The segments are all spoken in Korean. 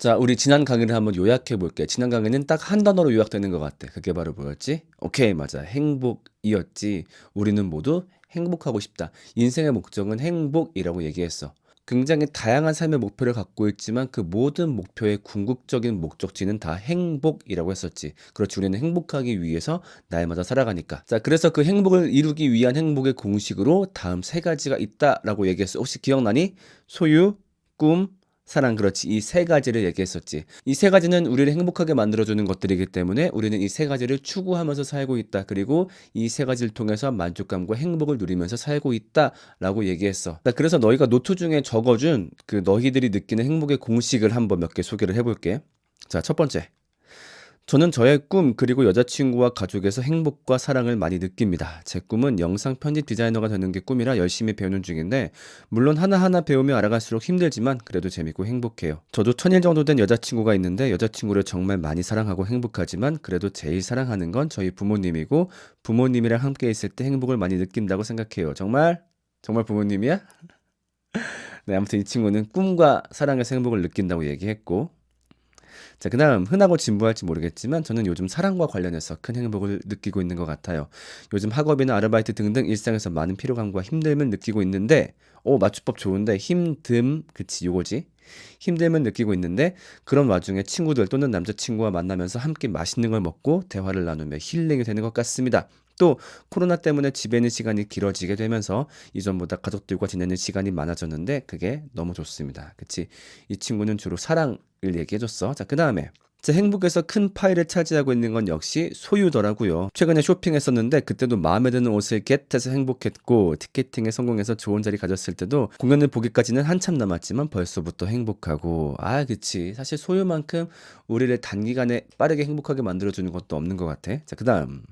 자, 우리 지난 강의를 한번 요약해 볼게. 지난 강의는 딱 한 단어로 요약되는 것 같아. 그게 바로 뭐였지? 오케이, 맞아. 행복이었지. 우리는 모두 행복하고 싶다. 인생의 목적은 행복이라고 얘기했어. 굉장히 다양한 삶의 목표를 갖고 있지만 그 모든 목표의 궁극적인 목적지는 다 행복이라고 했었지. 그렇지, 우리는 행복하기 위해서 날마다 살아가니까. 자, 그래서 그 행복을 이루기 위한 행복의 공식으로 다음 세 가지가 있다라고 얘기했어. 혹시 기억나니? 소유, 꿈, 사랑 그렇지. 이 세 가지를 얘기했었지. 이 세 가지는 우리를 행복하게 만들어주는 것들이기 때문에 우리는 이 세 가지를 추구하면서 살고 있다. 그리고 이 세 가지를 통해서 만족감과 행복을 누리면서 살고 있다 라고 얘기했어. 나 그래서 너희가 노트 중에 적어준 그 너희들이 느끼는 행복의 공식을 한번 몇 개 소개를 해볼게. 자 첫 번째 저는 저의 꿈 그리고 여자친구와 가족에서 행복과 사랑을 많이 느낍니다. 제 꿈은 영상 편집 디자이너가 되는 게 꿈이라 열심히 배우는 중인데 물론 하나하나 배우며 알아갈수록 힘들지만 그래도 재밌고 행복해요. 저도 천일 정도 된 여자친구가 있는데 여자친구를 정말 많이 사랑하고 행복하지만 그래도 제일 사랑하는 건 저희 부모님이고 부모님이랑 함께 있을 때 행복을 많이 느낀다고 생각해요. 정말 정말 부모님이야? 네, 아무튼 이 친구는 꿈과 사랑에서 행복을 느낀다고 얘기했고 자, 그 다음, 흔하고 진부할지 모르겠지만 저는 요즘 사랑과 관련해서 큰 행복을 느끼고 있는 것 같아요. 요즘 학업이나 아르바이트 등등 일상에서 많은 피로감과 힘듦을 느끼고 있는데, 오, 맞춤법 좋은데, 힘듦, 그치, 요거지. 힘듦을 느끼고 있는데, 그런 와중에 친구들 또는 남자친구와 만나면서 함께 맛있는 걸 먹고 대화를 나누며 힐링이 되는 것 같습니다. 또 코로나 때문에 집에 있는 시간이 길어지게 되면서 이전보다 가족들과 지내는 시간이 많아졌는데 그게 너무 좋습니다. 그치? 이 친구는 주로 사랑을 얘기해줬어. 자, 그 다음에 제 행복에서 큰 파일을 차지하고 있는 건 역시 소유더라고요. 최근에 쇼핑했었는데 그때도 마음에 드는 옷을 겟해서 행복했고 티켓팅에 성공해서 좋은 자리 가졌을 때도 공연을 보기까지는 한참 남았지만 벌써부터 행복하고 아 그치 사실 소유만큼 우리를 단기간에 빠르게 행복하게 만들어주는 것도 없는 것 같아. 자 그 다음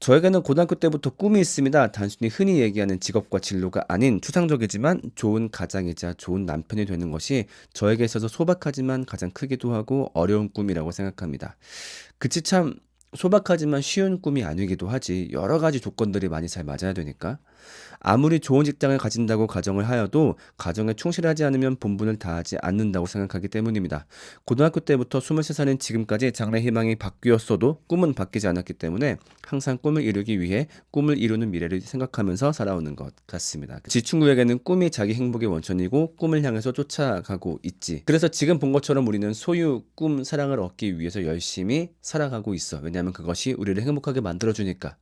저에게는 고등학교 때부터 꿈이 있습니다. 단순히 흔히 얘기하는 직업과 진로가 아닌 추상적이지만 좋은 가장이자 좋은 남편이 되는 것이 저에게 있어서 소박하지만 가장 크기도 하고 어려운 꿈이라고 생각합니다. 그치 참 소박하지만 쉬운 꿈이 아니기도 하지. 여러 가지 조건들이 많이 잘 맞아야 되니까. 아무리 좋은 직장을 가진다고 가정을 하여도 가정에 충실하지 않으면 본분을 다하지 않는다고 생각하기 때문입니다. 고등학교 때부터 23살인 지금까지 장래 희망이 바뀌었어도 꿈은 바뀌지 않았기 때문에 항상 꿈을 이루기 위해 꿈을 이루는 미래를 생각하면서 살아오는 것 같습니다. 지충구에게는 꿈이 자기 행복의 원천이고 꿈을 향해서 쫓아가고 있지. 그래서 지금 본 것처럼 우리는 소유, 꿈, 사랑을 얻기 위해서 열심히 살아가고 있어. 왜냐하면 그것이 우리를 행복하게 만들어주니까.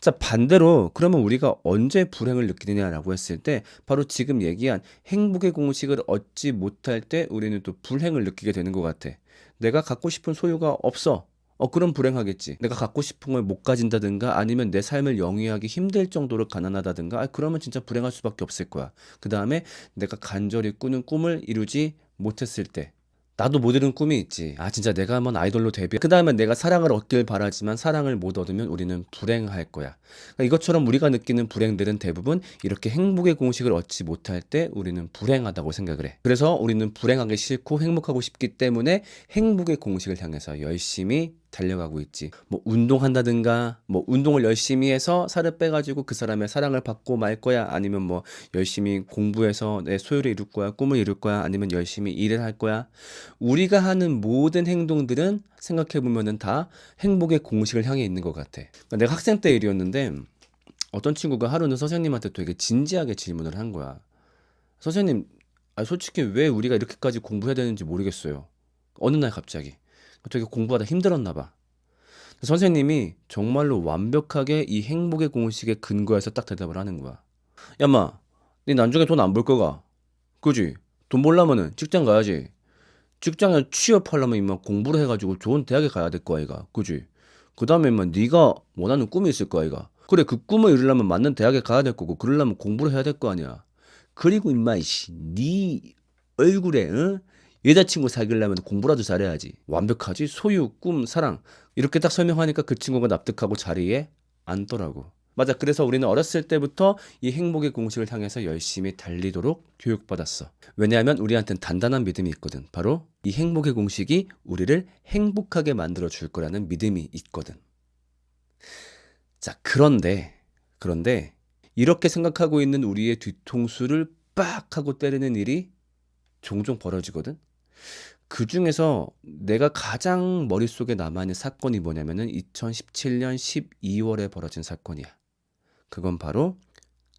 자, 반대로 그러면 우리가 언제 불행을 느끼느냐라고 했을 때 바로 지금 얘기한 행복의 공식을 얻지 못할 때 우리는 또 불행을 느끼게 되는 것 같아. 내가 갖고 싶은 소유가 없어. 어, 그럼 불행하겠지. 내가 갖고 싶은 걸 못 가진다든가 아니면 내 삶을 영위하기 힘들 정도로 가난하다든가 아, 그러면 진짜 불행할 수밖에 없을 거야. 그 다음에 내가 간절히 꾸는 꿈을 이루지 못했을 때 나도 못 이룬 꿈이 있지. 아, 진짜 내가 한번 아이돌로 데뷔. 그 다음에 내가 사랑을 얻길 바라지만 사랑을 못 얻으면 우리는 불행할 거야. 그러니까 이것처럼 우리가 느끼는 불행들은 대부분 이렇게 행복의 공식을 얻지 못할 때 우리는 불행하다고 생각을 해. 그래서 우리는 불행하기 싫고 행복하고 싶기 때문에 행복의 공식을 향해서 열심히 달려가고 있지. 뭐 운동한다든가 뭐 운동을 열심히 해서 살을 빼가지고 그 사람의 사랑을 받고 말 거야 아니면 뭐 열심히 공부해서 내 소유를 이룰 거야 꿈을 이룰 거야 아니면 열심히 일을 할 거야 우리가 하는 모든 행동들은 생각해 보면은 다 행복의 공식을 향해 있는 것 같아. 그러니까 내가 학생 때 일이었는데 어떤 친구가 하루는 선생님한테 되게 진지하게 질문을 한 거야. 선생님, 아 솔직히 왜 우리가 이렇게까지 공부해야 되는지 모르겠어요. 어느 날 갑자기. 되게 공부하다 힘들었나 봐. 선생님이 정말로 완벽하게 이 행복의 공식에 근거해서 딱 대답을 하는 거야. 야, 마, 네 나중에 돈 안 벌 거가. 그지? 돈 벌려면은 직장 가야지. 직장에 취업하려면 임마 공부를 해가지고 좋은 대학에 가야 될 거 아이가. 그지? 그 다음에 임마 네가 원하는 꿈이 있을 거 아이가. 그래, 그 꿈을 이루려면 맞는 대학에 가야 될 거고, 그러려면 공부를 해야 될 거 아니야. 그리고 임마, 이씨, 네 얼굴에, 응? 여자친구 사귀려면 공부라도 잘해야지. 완벽하지? 소유, 꿈, 사랑. 이렇게 딱 설명하니까 그 친구가 납득하고 자리에 앉더라고. 맞아. 그래서 우리는 어렸을 때부터 이 행복의 공식을 향해서 열심히 달리도록 교육받았어. 왜냐하면 우리한테는 단단한 믿음이 있거든. 바로 이 행복의 공식이 우리를 행복하게 만들어 줄 거라는 믿음이 있거든. 자, 그런데, 그런데, 이렇게 생각하고 있는 우리의 뒤통수를 빡 하고 때리는 일이 종종 벌어지거든. 그 중에서 내가 가장 머릿속에 남아있는 사건이 뭐냐면은 2017년 12월에 벌어진 사건이야. 그건 바로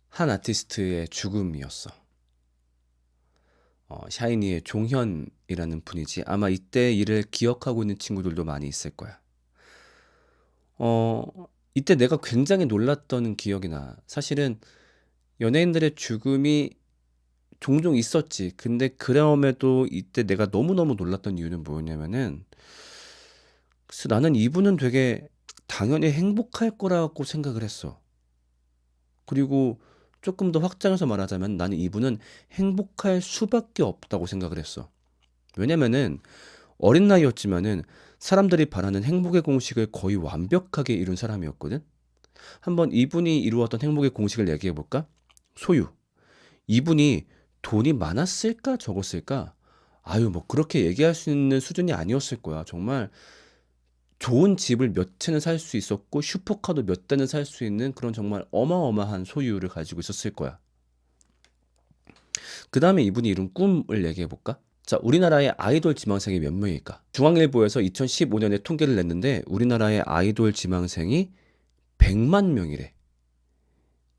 한 아티스트의 죽음이었어. 어, 샤이니의 종현이라는 분이지. 아마 이때 일을 기억하고 있는 친구들도 많이 있을 거야. 어, 이때 내가 굉장히 놀랐던 기억이 나. 사실은 연예인들의 죽음이 종종 있었지. 근데 그럼에도 이때 내가 너무너무 놀랐던 이유는 뭐였냐면은, 글쎄 나는 이분은 되게 당연히 행복할 거라고 생각을 했어. 그리고 조금 더 확장해서 말하자면 나는 이분은 행복할 수밖에 없다고 생각을 했어. 왜냐면은 어린 나이였지만은 사람들이 바라는 행복의 공식을 거의 완벽하게 이룬 사람이었거든. 한번 이분이 이루었던 행복의 공식을 얘기해 볼까? 소유. 이분이 돈이 많았을까 적었을까? 아유, 뭐 그렇게 얘기할 수 있는 수준이 아니었을 거야. 정말 좋은 집을 몇 채는 살 수 있었고 슈퍼카도 몇 대는 살 수 있는 그런 정말 어마어마한 소유를 가지고 있었을 거야. 그 다음에 이분이 이룬 꿈을 얘기해 볼까? 자, 우리나라의 아이돌 지망생이 몇 명일까? 중앙일보에서 2015년에 통계를 냈는데 우리나라의 아이돌 지망생이 100만 명이래.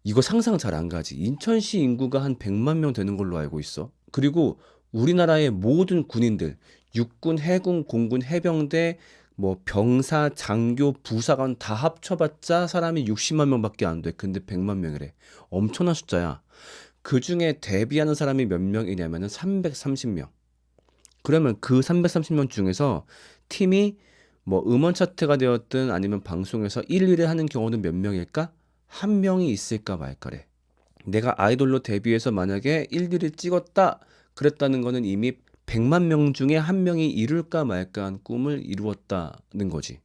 이거 상상 잘 안 가지. 인천시 인구가 한 100만 명 되는 걸로 알고 있어. 그리고 우리나라의 모든 군인들, 육군, 해군, 공군, 해병대, 뭐 병사, 장교, 부사관 다 합쳐봤자 사람이 60만 명밖에 안 돼. 근데 100만 명이래. 엄청난 숫자야. 그 중에 데뷔하는 사람이 몇 명이냐면은 330명. 그러면 그 330명 중에서 팀이 뭐 음원 차트가 되었든 아니면 방송에서 1위를 하는 경우는 몇 명일까? 한 명이 있을까 말까래. 내가 아이돌로 데뷔해서 만약에 1위를 찍었다 그랬다는 거는 이미 100만 명 중에 한 명이 이룰까 말까 한 꿈을 이루었다는 거지.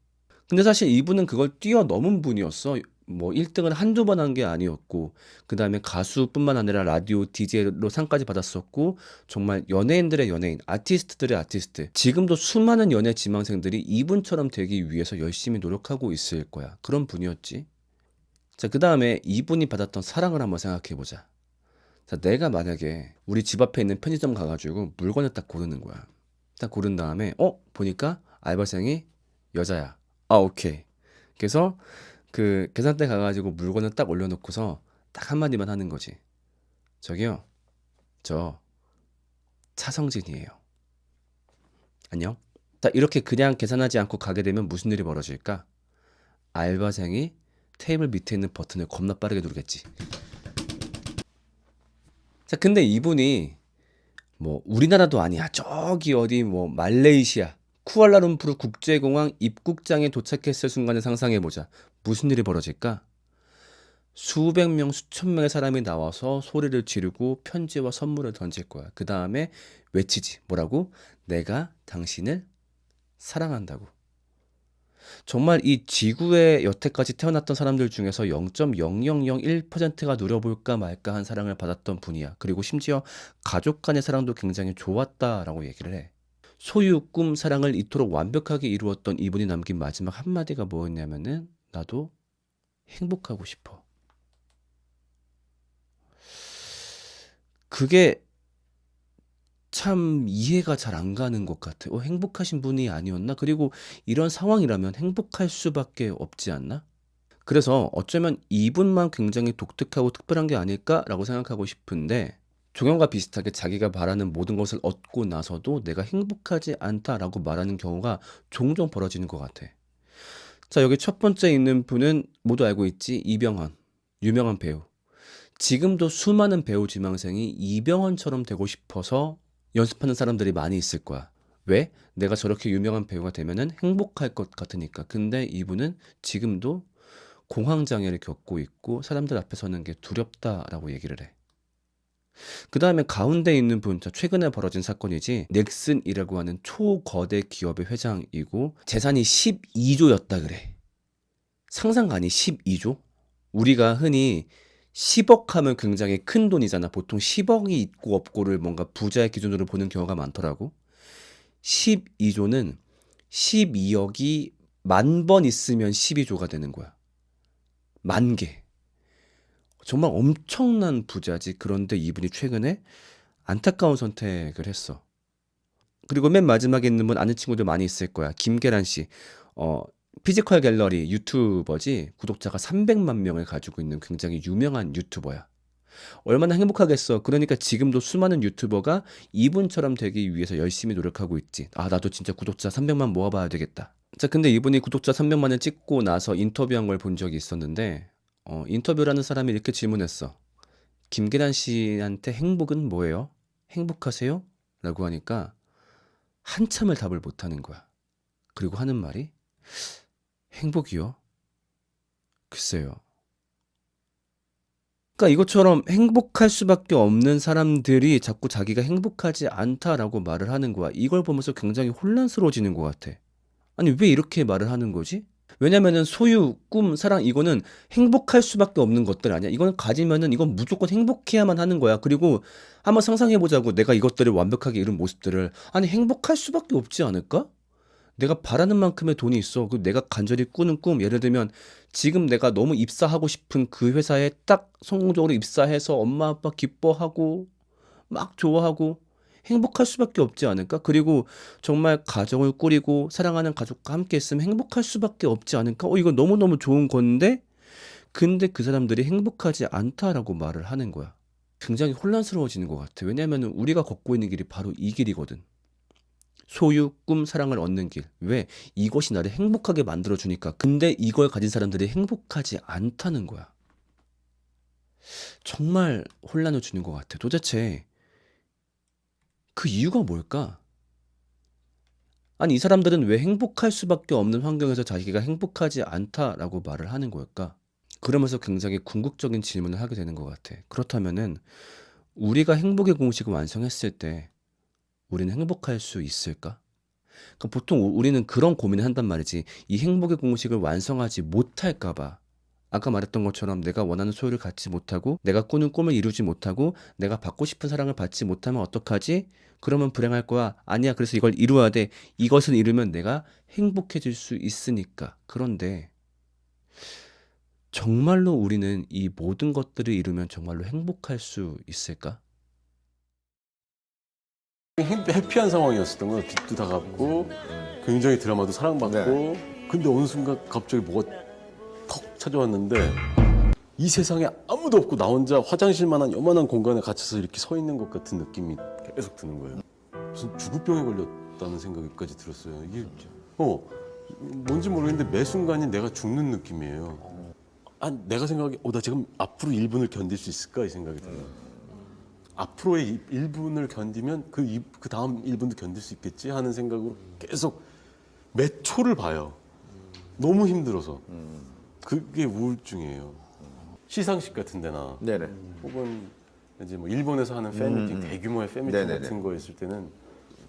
근데 사실 이분은 그걸 뛰어넘은 분이었어. 뭐 1등을 한두 번 한 게 아니었고, 그 다음에 가수뿐만 아니라 라디오 DJ로 상까지 받았었고, 정말 연예인들의 연예인, 아티스트들의 아티스트. 지금도 수많은 연예 지망생들이 이분처럼 되기 위해서 열심히 노력하고 있을 거야. 그런 분이었지. 자, 그 다음에 이분이 받았던 사랑을 한번 생각해 보자. 자, 내가 만약에 우리 집 앞에 있는 편의점 가가지고 물건을 딱 고르는 거야. 딱 고른 다음에, 어? 보니까 알바생이 여자야. 아, 오케이. 그래서 그 계산대 가가지고 물건을 딱 올려놓고서 딱 한마디만 하는 거지. 저기요, 저 차성진이에요. 안녕? 딱 이렇게 그냥 계산하지 않고 가게 되면 무슨 일이 벌어질까? 알바생이 테이블 밑에 있는 버튼을 겁나 빠르게 누르겠지. 자, 근데 이분이 뭐 우리나라도 아니야. 저기 어디 뭐 말레이시아 쿠알라룸푸르 국제공항 입국장에 도착했을 순간을 상상해 보자. 무슨 일이 벌어질까? 수백 명, 수천 명의 사람이 나와서 소리를 지르고 편지와 선물을 던질 거야. 그 다음에 외치지. 뭐라고? 내가 당신을 사랑한다고. 정말 이 지구에 여태까지 태어났던 사람들 중에서 0.0001%가 누려볼까 말까 한 사랑을 받았던 분이야. 그리고 심지어 가족 간의 사랑도 굉장히 좋았다라고 얘기를 해. 소유, 꿈, 사랑을 이토록 완벽하게 이루었던 이분이 남긴 마지막 한마디가 뭐였냐면은 나도 행복하고 싶어. 그게 참 이해가 잘 안 가는 것 같아. 어, 행복하신 분이 아니었나? 그리고 이런 상황이라면 행복할 수밖에 없지 않나? 그래서 어쩌면 이분만 굉장히 독특하고 특별한 게 아닐까라고 생각하고 싶은데 종현과 비슷하게 자기가 바라는 모든 것을 얻고 나서도 내가 행복하지 않다라고 말하는 경우가 종종 벌어지는 것 같아. 자, 여기 첫 번째 있는 분은 모두 알고 있지? 이병헌. 유명한 배우. 지금도 수많은 배우 지망생이 이병헌처럼 되고 싶어서 연습하는 사람들이 많이 있을 거야. 왜? 내가 저렇게 유명한 배우가 되면은 행복할 것 같으니까. 근데 이분은 지금도 공황 장애를 겪고 있고 사람들 앞에 서는 게 두렵다라고 얘기를 해. 그 다음에 가운데 있는 분, 자, 최근에 벌어진 사건이지, 넥슨이라고 하는 초거대 기업의 회장이고, 재산이 12조였다 그래. 상상가니 12조? 우리가 흔히 10억 하면 굉장히 큰 돈이잖아. 보통 10억이 있고 없고를 뭔가 부자의 기준으로 보는 경우가 많더라고. 12조는 12억이 만 번 있으면 12조가 되는 거야. 만 개. 정말 엄청난 부자지. 그런데 이분이 최근에 안타까운 선택을 했어. 그리고 맨 마지막에 있는 분 아는 친구들 많이 있을 거야. 김계란 씨. 어, 피지컬 갤러리 유튜버지 구독자가 300만 명을 가지고 있는 굉장히 유명한 유튜버야. 얼마나 행복하겠어. 그러니까 지금도 수많은 유튜버가 이분처럼 되기 위해서 열심히 노력하고 있지. 아, 나도 진짜 구독자 300만 모아봐야 되겠다. 자, 근데 이분이 구독자 300만을 찍고 나서 인터뷰한 걸 본 적이 있었는데, 어, 인터뷰라는 사람이 이렇게 질문했어. 김계란 씨한테 행복은 뭐예요? 행복하세요? 라고 하니까 한참을 답을 못 하는 거야. 그리고 하는 말이 행복이요? 글쎄요. 그러니까 이것처럼 행복할 수밖에 없는 사람들이 자꾸 자기가 행복하지 않다라고 말을 하는 거야. 이걸 보면서 굉장히 혼란스러워지는 것 같아. 아니, 왜 이렇게 말을 하는 거지? 왜냐면은 소유, 꿈, 사랑 이거는 행복할 수밖에 없는 것들 아니야. 이거는 가지면은 이건 무조건 행복해야만 하는 거야. 그리고 한번 상상해 보자고. 내가 이것들을 완벽하게 이룬 모습들을 아니 행복할 수밖에 없지 않을까? 내가 바라는 만큼의 돈이 있어. 그 내가 간절히 꾸는 꿈, 예를 들면 지금 내가 너무 입사하고 싶은 그 회사에 딱 성공적으로 입사해서 엄마 아빠 기뻐하고 막 좋아하고 행복할 수밖에 없지 않을까? 그리고 정말 가정을 꾸리고 사랑하는 가족과 함께 있으면 행복할 수밖에 없지 않을까? 어, 이거 너무너무 좋은 건데? 근데 그 사람들이 행복하지 않다라고 말을 하는 거야. 굉장히 혼란스러워지는 것 같아. 왜냐하면 우리가 걷고 있는 길이 바로 이 길이거든. 소유, 꿈, 사랑을 얻는 길. 왜? 이것이 나를 행복하게 만들어주니까. 근데 이걸 가진 사람들이 행복하지 않다는 거야. 정말 혼란을 주는 것 같아. 도대체 그 이유가 뭘까? 아니, 이 사람들은 왜 행복할 수밖에 없는 환경에서 자기가 행복하지 않다라고 말을 하는 걸까? 그러면서 굉장히 궁극적인 질문을 하게 되는 것 같아. 그렇다면은 우리가 행복의 공식을 완성했을 때 우리는 행복할 수 있을까? 그러니까 보통 우- 우리는 그런 고민을 한단 말이지. 이 행복의 공식을 완성하지 못할까봐. 아까 말했던 것처럼 내가 원하는 소유를 갖지 못하고, 내가 꾸는 꿈을 이루지 못하고, 내가 받고 싶은 사랑을 받지 못하면 어떡하지? 그러면 불행할 거야. 아니야. 그래서 이걸 이루어야 돼. 이것을 이루면 내가 행복해질 수 있으니까. 그런데 정말로 우리는 이 모든 것들을 이루면 정말로 행복할 수 있을까? 행- 해피한 상황이었었던 거예요. 빚도 다 갚고 굉장히 드라마도 사랑받고 근데 어느 순간 갑자기 뭐가 턱 찾아왔는데 이 세상에 아무도 없고 나 혼자 화장실만한 요만한 공간에 갇혀서 이렇게 서 있는 것 같은 느낌이 계속 드는 거예요. 무슨 죽을병에 걸렸다는 생각까지 들었어요. 이게 어 뭔지 모르겠는데 매 순간이 내가 죽는 느낌이에요. 아 내가 생각하기 어나 지금 앞으로 1분을 견딜 수 있을까 이 생각이 들어요. 앞으로의 1분을 견디면 그, 이- 그 다음 1분도 견딜 수 있겠지 하는 생각으로 계속 몇 초를 봐요. 너무 힘들어서. 그게 우울증이에요. 시상식 같은 데나 네네. 혹은 이제 뭐 일본에서 하는 팬미팅, 대규모의 팬미팅 네네네. 같은 거 있을 때는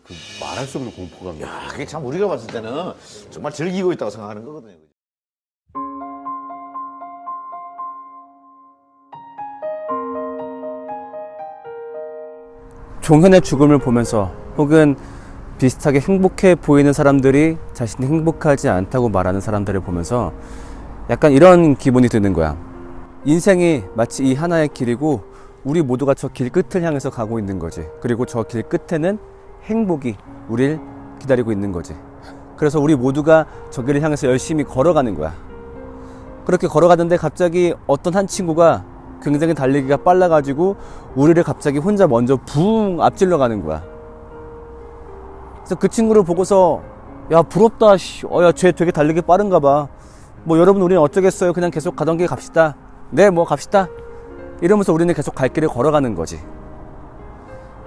그 말할 수 없는 공포감이 야, 그게 참 우리가 봤을 때는 정말 즐기고 있다고 생각하는 거거든요. 종현의 죽음을 보면서 혹은 비슷하게 행복해 보이는 사람들이 자신이 행복하지 않다고 말하는 사람들을 보면서 약간 이런 기분이 드는 거야. 인생이 마치 이 하나의 길이고 우리 모두가 저 길 끝을 향해서 가고 있는 거지. 그리고 저 길 끝에는 행복이 우리를 기다리고 있는 거지. 그래서 우리 모두가 저 길을 향해서 열심히 걸어가는 거야. 그렇게 걸어가는데 갑자기 어떤 한 친구가 굉장히 달리기가 빨라가지고 우리를 갑자기 혼자 먼저 붕 앞질러 가는 거야. 그래서 그 친구를 보고서 야 부럽다. 씨. 어, 야, 쟤 되게 달리기 빠른가 봐. 뭐 여러분 우리는 어쩌겠어요. 그냥 계속 가던 길 갑시다. 네, 뭐 갑시다. 이러면서 우리는 계속 갈 길을 걸어가는 거지.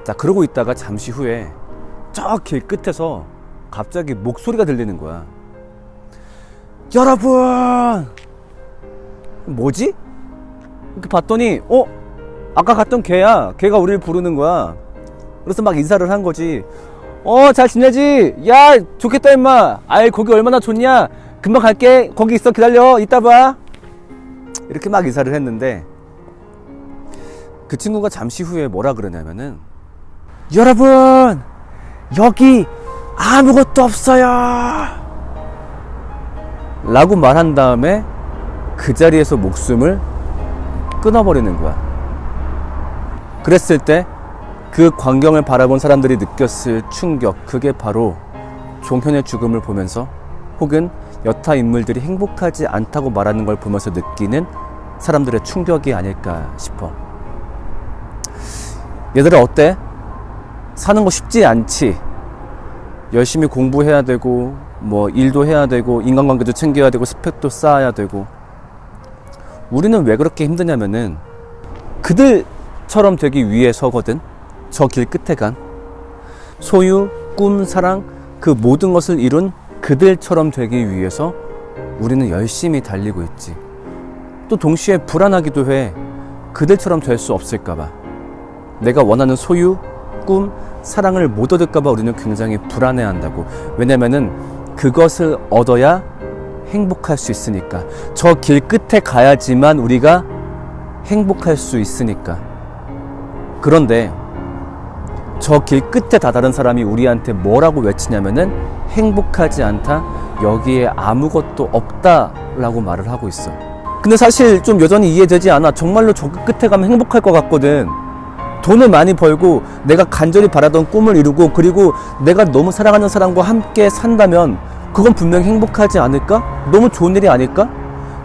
자, 그러고 있다가 잠시 후에 저 길 끝에서 갑자기 목소리가 들리는 거야. 여러분! 뭐지? 이렇게 봤더니, 어? 아까 갔던 걔야. 걔가 우리를 부르는 거야. 그래서 막 인사를 한 거지. 어, 잘 지내지? 야, 좋겠다, 임마. 아이, 거기 얼마나 좋냐? 금방 갈게. 거기 있어. 기다려. 이따 봐. 이렇게 막 인사를 했는데, 그 친구가 잠시 후에 뭐라 그러냐면은, 여러분! 여기 아무것도 없어요! 라고 말한 다음에 그 자리에서 목숨을 끊어버리는 거야. 그랬을 때 그 광경을 바라본 사람들이 느꼈을 충격, 그게 바로 종현의 죽음을 보면서 혹은 여타 인물들이 행복하지 않다고 말하는 걸 보면서 느끼는 사람들의 충격이 아닐까 싶어. 얘들아, 어때? 사는 거 쉽지 않지? 열심히 공부해야 되고, 뭐, 일도 해야 되고, 인간관계도 챙겨야 되고, 스펙도 쌓아야 되고. 우리는 왜 그렇게 힘드냐면은, 그들처럼 되기 위해서거든. 저 길 끝에 간 소유, 꿈, 사랑 그 모든 것을 이룬 그들처럼 되기 위해서 우리는 열심히 달리고 있지. 또 동시에 불안하기도 해. 그들처럼 될 수 없을까봐. 내가 원하는 소유, 꿈, 사랑을 못 얻을까봐 우리는 굉장히 불안해한다고. 왜냐면은 그것을 얻어야 행복할 수 있으니까. 저 길 끝에 가야지만 우리가 행복할 수 있으니까. 그런데 저 길 끝에 다다른 사람이 우리한테 뭐라고 외치냐면은 행복하지 않다. 여기에 아무것도 없다라고 말을 하고 있어. 근데 사실 좀 여전히 이해되지 않아. 정말로 저 끝에 가면 행복할 것 같거든. 돈을 많이 벌고 내가 간절히 바라던 꿈을 이루고 그리고 내가 너무 사랑하는 사람과 함께 산다면 그건 분명히 행복하지 않을까? 너무 좋은 일이 아닐까?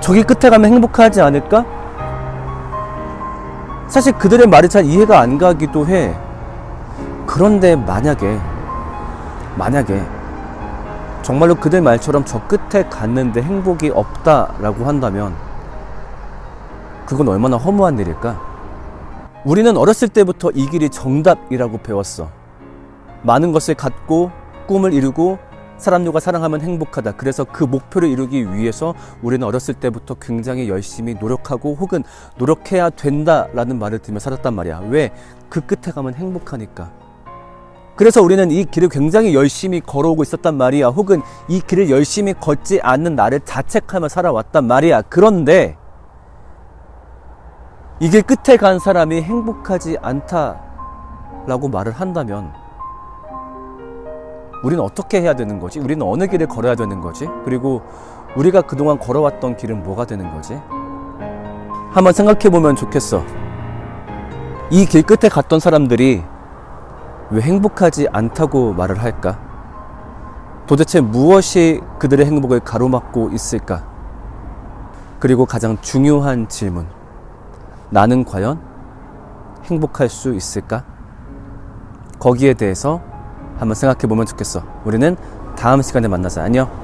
저기 끝에 가면 행복하지 않을까? 사실 그들의 말이 잘 이해가 안 가기도 해. 그런데 만약에, 만약에, 정말로 그들 말처럼 저 끝에 갔는데 행복이 없다라고 한다면, 그건 얼마나 허무한 일일까? 우리는 어렸을 때부터 이 길이 정답이라고 배웠어. 많은 것을 갖고, 꿈을 이루고, 사람들과 사랑하면 행복하다. 그래서 그 목표를 이루기 위해서 우리는 어렸을 때부터 굉장히 열심히 노력하고 혹은 노력해야 된다라는 말을 들으며 살았단 말이야. 왜? 그 끝에 가면 행복하니까. 그래서 우리는 이 길을 굉장히 열심히 걸어오고 있었단 말이야. 혹은 이 길을 열심히 걷지 않는 나를 자책하며 살아왔단 말이야. 그런데 이길 끝에 간 사람이 행복하지 않다라고 말을 한다면 우리는 어떻게 해야 되는 거지? 우리는 어느 길을 걸어야 되는 거지? 그리고 우리가 그동안 걸어왔던 길은 뭐가 되는 거지? 한번 생각해 보면 좋겠어. 이 길 끝에 갔던 사람들이 왜 행복하지 않다고 말을 할까? 도대체 무엇이 그들의 행복을 가로막고 있을까? 그리고 가장 중요한 질문. 나는 과연 행복할 수 있을까? 거기에 대해서 한번 생각해 보면 좋겠어. 우리는 다음 시간에 만나자. 안녕.